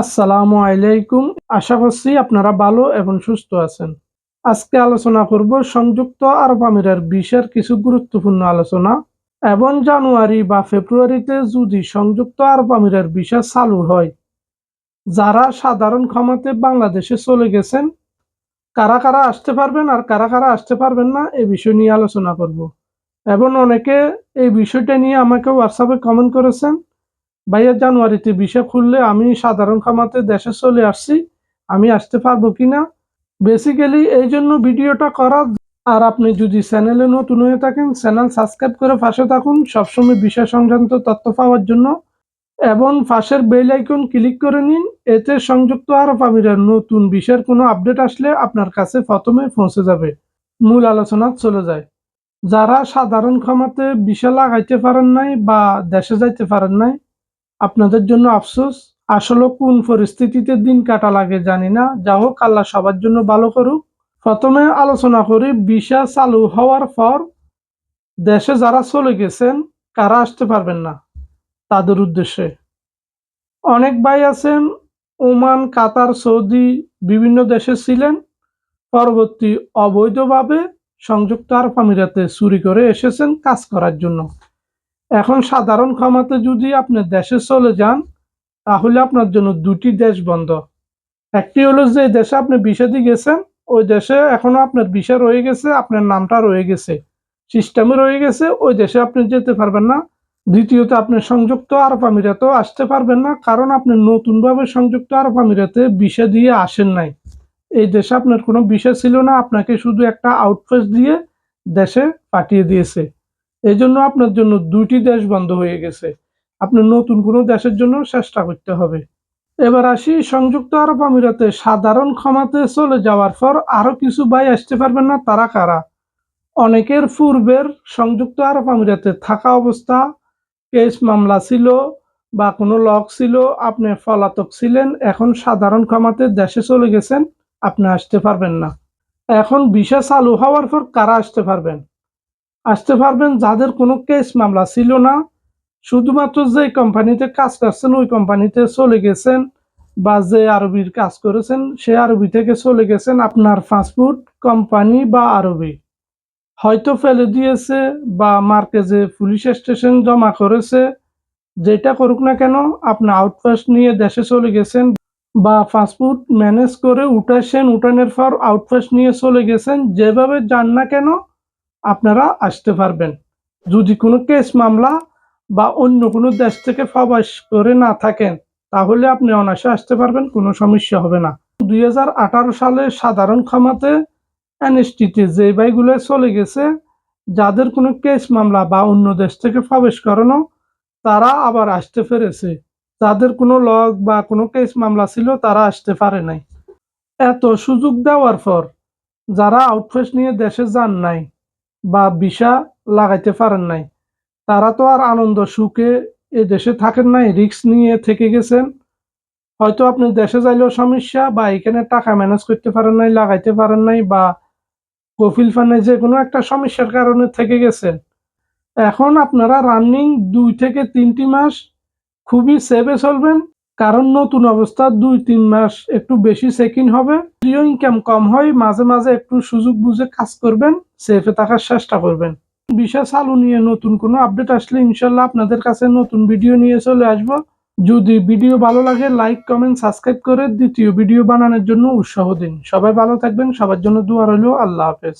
আসসালামু আলাইকুম। আশা করছি আপনারা ভালো এবং সুস্থ আছেন। আজকে আলোচনা করব সংযুক্ত আরব আমিরের বিশের কিছু গুরুত্বপূর্ণ আলোচনা এবং জানুয়ারি বা ফেব্রুয়ারিতে যদি সংযুক্ত আরব আমিরের ভিসা চালু হয়, যারা সাধারণ ক্ষমাতে বাংলাদেশে চলে গেছেন, কারা কারা আসতে পারবেন আর কারা কারা আসতে পারবেন না এই বিষয় নিয়ে আলোচনা করব। এবং অনেকে এই বিষয়টা নিয়ে আমাকে হোয়াটসঅ্যাপে কমেন্ট করেছেন। ভাইয়া, জানুয়ারিতে ভিসা খুললে আমি সাধারণ খামাতে দেশে চলে আসছি। আমি আসতে পারব কিনা? বেসিক্যালি এই জন্য ভিডিওটা করা। আর আপনি যদি চ্যানেলে নতুন হয়ে থাকেন, চ্যানেল সাবস্ক্রাইব করে পাশে থাকুন। সবসময় বিষয় সংক্রান্ত তথ্য পাওয়ার জন্য। এবং পাশের বেল আইকন ক্লিক করে নিন। এতে সংযুক্ত আরব আমিরের নতুন বিষয়ের কোনো আপডেট আসলে আপনার কাছে প্রথমে পৌঁছে যাবে। মূল আলোচনা চলে যায়। যারা সাধারণ ক্ষমাতে বিষা লাগাইতে পারেন নাই বা দেশে যাইতে পারেন নাই আপনাদের জন্য আফসোস। আসলে কোন পরিস্থিতিতে দিন কাটা লাগে জানি না। যা হোক, আল্লাহ সবার জন্য ভালো করুক। প্রথমে আলোচনা করি, ভিসা চালু হওয়ার পর দেশে যারা চলে গেছেন, কারা আসতে পারবেন না? তাদের উদ্দেশ্যে। অনেক ভাই আছেন, ওমান, কাতার, সৌদি, বিভিন্ন দেশে ছিলেন। পরবর্তী অবৈধভাবে সংযুক্ত আরব আমিরাতে চুরি করে এসেছেন কাজ করার জন্য। এখন সাধারণ ক্ষমাতে যদি আপনি দেশে চলে যান, তাহলে আপনার জন্য দুটি দেশ বন্ধ। একটি হলো যে দেশে আপনি বিষাদি গেছেন, ওই দেশে এখনও আপনার বিষা রয়ে গেছে, আপনার নামটা রয়ে গেছে সিস্টেমে রয়ে গেছে, ওই দেশে আপনি যেতে পারবেন না। দ্বিতীয়ত, আপনি সংযুক্ত আরব আমিরাতেও আসতে পারবেন না, কারণ আপনি নতুনভাবে সংযুক্ত আরব আমিরাতে বিষা দিয়ে আসেন নাই। এই দেশে আপনার কোনো বিষয় ছিল না, আপনাকে শুধু একটা আউটপোস্ট দিয়ে দেশে পাঠিয়ে দিয়েছে। এই জন্য আপনার জন্য দুইটি দেশ বন্ধ হয়ে গেছে। আপনি নতুন কোনো দেশের জন্য চেষ্টা করতে হবে। এবার আসি, সংযুক্ত আরব আমিরাতে সাধারণ ক্ষমাতে চলে যাওয়ার পর আরও কিছু ভাই আসতে পারবেন না, তারা কারা? অনেকের পূর্বের সংযুক্ত আরব আমিরাতে থাকা অবস্থা, কেস মামলা ছিল বা কোনো লক ছিল, আপনি পলাতক ছিলেন, এখন সাধারণ ক্ষমাতে দেশে চলে গেছেন, আপনি আসতে পারবেন না। এখন ভিসা চালু হওয়ার পর কারা আসতে পারবেন? আসতে পারবেন যাদের কোনো কেস মামলা ছিল না। শুধুমাত্র যে কোম্পানিতে কাজ করছেন, ওই কোম্পানিতে চলে গেছেন বা যে আরবির কাজ করেছেন সে আরবি থেকে চলে গেছেন আপনার ফাস্টফুড কোম্পানি বা আরবি। হয়তো ফেলে দিয়েছে বা মার্কেজে পুলিশ স্টেশন জমা করেছে। যেটা করুক না কেন, আপনি আউটপোস্ট নিয়ে দেশে চলে গেছেন বা ফাস্টফুড ম্যানেজ করে উঠাইছেন, উঠানোর পর আউটপোস্ট নিয়ে চলে গেছেন। যেভাবে যান না কেন আপনারা আসতে পারবেন। যদি কোনো কেস মামলা বা অন্য কোনো দেশ থেকে প্রবাস করে না থাকেন, তাহলে আপনি অনায়াসে আসতে পারবেন, কোনো সমস্যা হবে না। দুই সালে সাধারণ ক্ষমাতে এনএসটিতে যে বাইগুলো চলে গেছে, যাদের কোনো কেস মামলা বা অন্য দেশ থেকে প্রবেশ করানো, তারা আবার আসতে পেরেছে। যাদের কোনো লগ বা কোনো কেস মামলা ছিল, তারা আসতে পারে নাই। এত সুযোগ দেওয়ার পর, যারা আউটফোর্স নিয়ে দেশে যান নাই বা ভিসা লাগাইতে পারেন নাই। তারা তো আর আনন্দ সুখে এ দেশে থাকেন নাই রিক্স নিয়ে থেকে গেছেন। হয়তো আপনি দেশে যাইলেও সমস্যা বা এখানে টাকা ম্যানেজ করতে পারেন নাই, লাগাইতে পারেন নাই বা কফিল ফানে যে কোনো একটা সমস্যার কারণে থেকে গেছেন। এখন আপনারা রানিং দুই থেকে তিনটি মাস খুবই সেভে চলবেন। কারণ নতুন অবস্থা, দুই, তিন মাস একটু বেশি চেকিং হবে। যদিও ইনকাম কম হয়, মাঝে মাঝে একটু সুযোগ বুঝে কাজ করবেন সেফে থাকার চেষ্টা করবেন। বিষয় চালু নিয়ে নতুন কোনো আপডেট আসলে ইনশাল্লাহ আপনাদের কাছে নতুন ভিডিও নিয়ে চলে আসব। যদি ভিডিও ভালো লাগে লাইক কমেন্ট সাবস্ক্রাইব করে দ্বিতীয় ভিডিও বানানোর জন্য উৎসাহ দিন। সবাই ভালো থাকবেন, সবার জন্য দোয়া রইল, আল্লাহ হাফেজ।